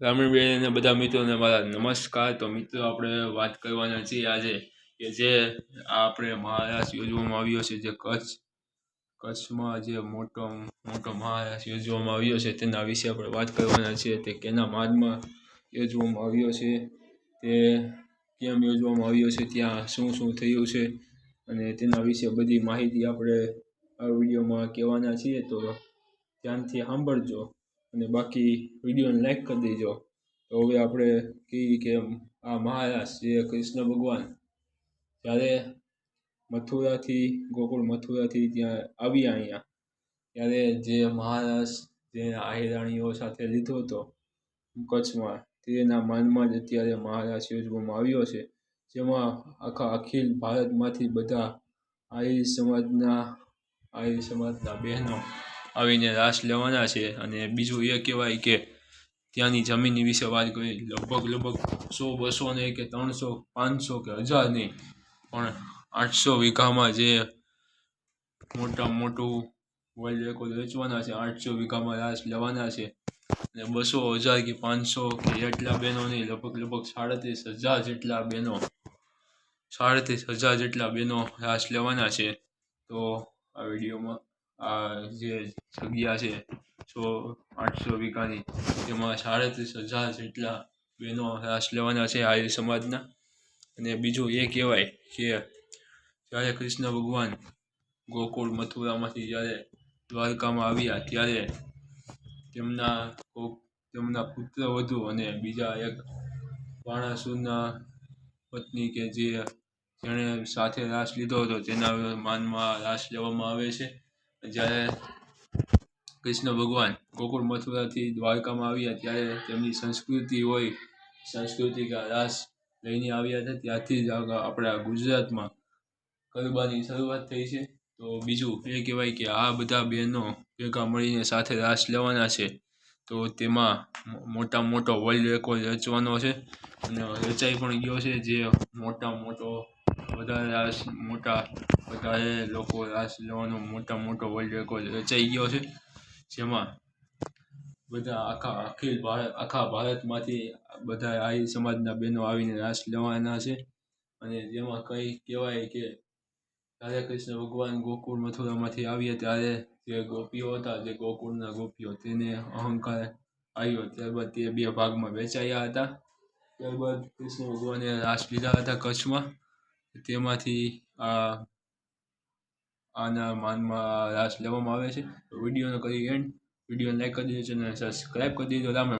ગ્રામીણ અને બધા મિત્રોને મારા નમસ્કાર. તો મિત્રો, આપણે વાત કરવાના છીએ આજે કે જે આપણે મહારાસ યોજવામાં આવ્યો છે, જે કચ્છ, કચ્છમાં જે મોટો મોટો મહારાસ યોજવામાં આવ્યો છે, તેના વિશે આપણે વાત કરવાના છીએ. તે કેના માદમાં યોજવામાં આવ્યો છે, તે કેમ યોજવામાં આવ્યો છે, ત્યાં શું શું થયું છે, અને તેના વિશે બધી માહિતી આપણે આ વિડીયોમાં કહેવાના છીએ. તો ધ્યાનથી સાંભળજો. અને બાકી વિડીયોને લાઈક કરી દેજો. તો હવે આપણે કહીએ કે આ મહારાજ જે કૃષ્ણ ભગવાન, જ્યારે મથુરાથી, ગોકુળ મથુરાથી ત્યાં આવ્યા અહીંયા, ત્યારે જે મહારાજ જે આહિરાણીઓ સાથે લીધો હતો કચ્છમાં, તેના માનમાં જ અત્યારે મહારાજ યોજવામાં આવ્યો છે. જેમાં આખા અખિલ ભારતમાંથી બધા આહિર સમાજના આહિર સમાજના બહેનો આવીને રાસ લેવાના છે અને બીજું એ કહેવાય કે ત્યાંની જમીનની વિશે વાત કરી લગભગ લગભગ સો, બસો નહીં કે ત્રણસો, પાંચસો કે હજાર નહીં, પણ આઠસો વીઘામાં જે મોટા મોટું વર્લ્ડ રેકોર્ડ વેચવાના છે, આઠસો વીઘામાં રાસ લેવાના છે અને બસો હજાર કે પાંચસો કે એટલા બહેનો નહીં, લગભગ લગભગ સાડત્રીસ હજાર જેટલા બહેનો, સાડત્રીસ હજાર જેટલા બહેનો રાસ લેવાના છે. તો આ વિડીયોમાં જે જગ્યા છે, સો આઠસો વીઘાની તેમાં સાડત્રીસ હજાર જેટલા બહેનો રાસ લેવાના છે આર્ય સમાજના. અને બીજું એ કહેવાય કે જ્યારે કૃષ્ણ ભગવાન ગોકુળ મથુરામાંથી જ્યારે દ્વારકામાં આવ્યા, ત્યારે તેમના તેમના પુત્ર વધુ અને બીજા એક વાણાસુરના પત્ની કે જે જેણે સાથે રાસ લીધો હતો તેના માનમાં રાસ લેવામાં આવે છે. જ્યારે કૃષ્ણ ભગવાન ગોકુળ મથુરાથી દ્વારકામાં આવ્યા, ત્યારે તેમની સંસ્કૃતિ હોય, સાંસ્કૃતિક રાસ લઈને આવ્યા હતા. ત્યારથી જ આપણા ગુજરાતમાં ગરબાની શરૂઆત થઈ છે. તો બીજું એ કહેવાય કે આ બધા બહેનો ભેગા મળીને સાથે રાસ લેવાના છે. તો તેમાં મોટા મોટો વર્લ્ડ રેકોર્ડ રચવાનો છે. અને રચાઈ પણ ગયો છે. જે મોટા મોટો, વધારે રાસ, મોટા વધારે લોકો રાસ લેવાનો મોટા મોટો વર્લ્ડ રેકોર્ડ રચાઈ ગયો છે. જેમાં બધા આખા અખિલ ભારત, આખા ભારતમાંથી બધા આહિર સમાજના બહેનો આવીને રાસ લેવાના છે. અને જેમાં કંઈ કહેવાય કે જ્યારે કૃષ્ણ ભગવાન ગોકુળ મથુરામાંથી આવ્યા ત્યારે જે ગોપીઓ હતા, જે ગોકુળના ગોપીઓ, તેને અહંકાર આવ્યો. ત્યારબાદ તે બે ભાગમાં વેચાયા હતા. ત્યારબાદ કૃષ્ણ ભગવાને રાસ લીધા હતા કચ્છમાં. તેમાંથી આ આના માનમાં રાસ લેવામાં આવે છે. વિડીયોને કરી એન્ડ વિડીયોને લાઈક કરી દેજો અને સબસ્ક્રાઈબ કરી દેજો. રામ.